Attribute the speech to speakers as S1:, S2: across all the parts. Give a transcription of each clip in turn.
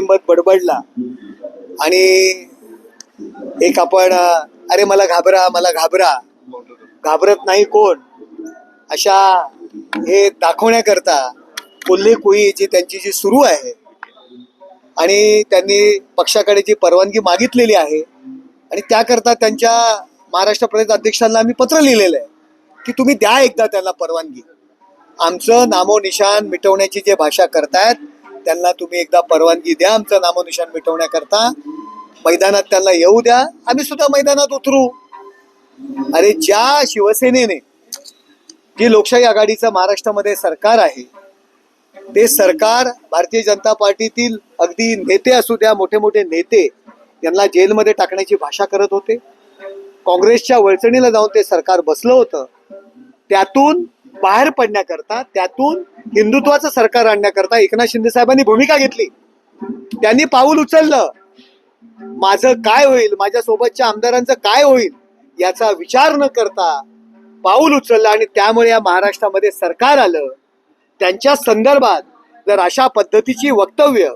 S1: हिंमत बडबडला. आणि एक आपण अरे मला घाबरा मला घाबरा. घाबरत नाही कोण? अशा हे दाखवण्याकरता कोल्हे कुई जी त्यांची जी सुरू आहे आणि त्यांनी पक्षाकडे जी परवानगी मागितलेली आहे आणि त्याकरता त्यांच्या महाराष्ट्र प्रदेश अध्यक्षांना आम्ही पत्र लिहिलेलं आहे की तुम्ही द्या एकदा त्यांना परवानगी. आमचं नामोनिशान मिटवण्याची जे भाषा करतायत त्यांना तुम्ही एकदा परवानगी द्या आमचं नामनिशान मिटवण्याकरता. मैदानात त्यांना येऊ द्या आम्ही सुद्धा मैदानात उतरू. अरे ज्या शिवसेनेने जी लोकशाही आघाडीचं महाराष्ट्रामध्ये सरकार आहे ते सरकार भारतीय जनता पार्टीतील अगदी नेते असू द्या मोठे मोठे नेते यांना जेलमध्ये टाकण्याची भाषा करत होते. काँग्रेसच्या वळचणीला जाऊन ते सरकार बसलं होतं. त्यातून बाहेर पडण्याकरता त्यातून हिंदुत्वाचं सरकार आणण्याकरता एकनाथ शिंदे साहेबांनी भूमिका घेतली. त्यांनी पाऊल उचललं. माझं काय होईल? माझ्या सोबतच्या आमदारांचं काय होईल? याचा विचार न करता पाऊल उचललं आणि त्यामुळे या महाराष्ट्रामध्ये सरकार आलं. त्यांच्या संदर्भात जर अशा पद्धतीची वक्तव्य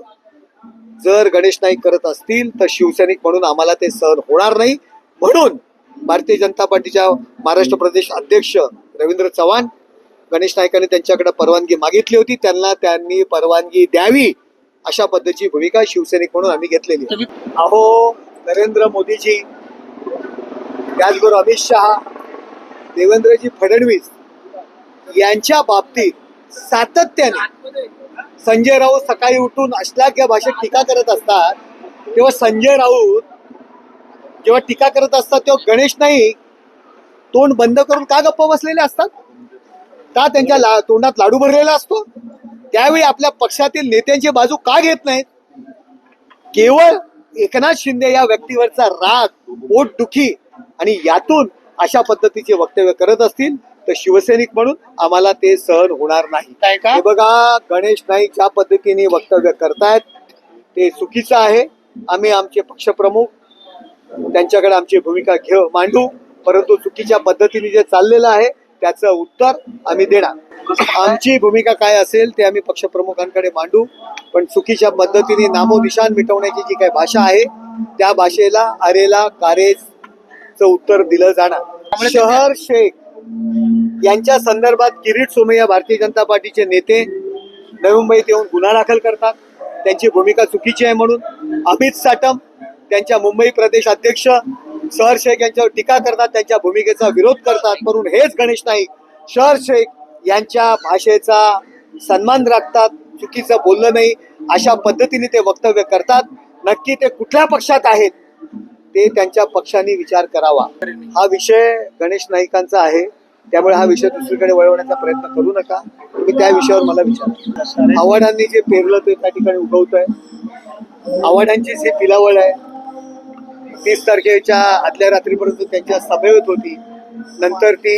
S1: जर गणेश नाईक करत असतील तर शिवसैनिक म्हणून आम्हाला ते सहन होणार नाही. म्हणून भारतीय जनता पार्टीच्या महाराष्ट्र प्रदेश अध्यक्ष रवींद्र चव्हाण गणेश नाईकांनी त्यांच्याकडे परवानगी मागितली होती. त्यांना त्यांनी परवानगी द्यावी अशा पद्धतीची भूमिका शिवसैनिक म्हणून आम्ही घेतलेली अहो नरेंद्र मोदीजी त्याचबरोबर अमित शहा देवेंद्रजी फडणवीस यांच्या बाबतीत सातत्याने संजय राऊत सकाळी उठून अश्लाघ्य भाषेत टीका करत असतात. तेव्हा संजय राऊत जेव्हा टीका करत असतात तेव्हा गणेश नाईक तोंड बंद करून का गप्प बसलेले असतात? का त्यांच्या ला तोंडात लाडू भरलेला असतो? त्यावेळी आपल्या पक्षातील नेत्यांची बाजू का घेत नाहीत? केवळ एकनाथ शिंदे या व्यक्तीवरचा राग पोटदुखी आणि यातून अशा पद्धतीचे वक्तव्य करत असतील तर शिवसैनिक म्हणून आम्हाला ते सहन होणार नाही.
S2: काय का?
S1: बघा गणेश नाईक ज्या पद्धतीने वक्तव्य करतायत ते चुकीचं आहे. आम्ही आमचे पक्षप्रमुख त्यांच्याकडे आमची भूमिका घेऊ मांडू. परंतु चुकीच्या पद्धतीने जे चाललेलं आहे त्याचं उत्तर आम्ही देणार. आमची भूमिका काय असेल ते आम्ही पक्षप्रमुखांकडे मांडू. पण चुकीच्या पद्धतीने नामोनिशान मिटवण्याची जी काही भाषा आहे त्या भाषेला अरेला कारेजचं उत्तर दिलं जाणार. शहर शेख यांच्या संदर्भात किरीट सोमय्या भारतीय जनता पार्टीचे नेते नवी मुंबईत येऊन गुन्हा दाखल करतात. त्यांची भूमिका चुकीची आहे म्हणून अमित साटम त्यांच्या मुंबई प्रदेश अध्यक्ष शहर शेख यांच्यावर टीका करतात त्यांच्या भूमिकेचा विरोध करतात म्हणून हेच गणेश नाईक शहर शेख यांच्या भाषेचा सन्मान राखतात चुकीचं बोललं नाही अशा पद्धतीने ते वक्तव्य करतात. नक्की ते कुठल्या पक्षात आहेत ते त्यांच्या पक्षाने विचार करावा. हा विषय गणेश नाईकांचा आहे त्यामुळे हा विषय दुसरीकडे वळवण्याचा प्रयत्न करू नका. तुम्ही त्या विषयावर मला विचार. आव्हाडांनी जे पेरलं ते त्या ठिकाणी उगवत आहे आव्हाडांचीच ही पिलावळ आहे तीस तारखेच्या आदल्या रात्रीपर्यंत त्यांच्या सभेत होती नंतर ती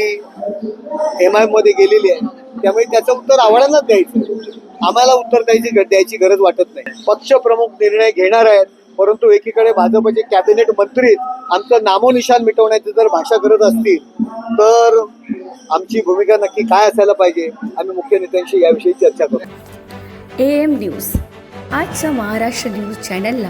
S1: एम आयमध्ये गेलेली आहे. त्यामुळे त्याचं उत्तर आव्हाडांनाच द्यायचं. आम्हाला उत्तर द्यायची द्यायची गरज वाटत नाही. पक्ष प्रमुख निर्णय घेणार आहेत परंतु एकीकडे भाजपचे कॅबिनेट मंत्री आमचं नामोनिशान मिटवण्याची जर भाषा करत असतील तर आमची भूमिका नक्की काय असायला पाहिजे? आम्ही मुख्य नेत्यांशी याविषयी चर्चा करू.
S3: एम न्यूज आजच्या महाराष्ट्र न्यूज चॅनलला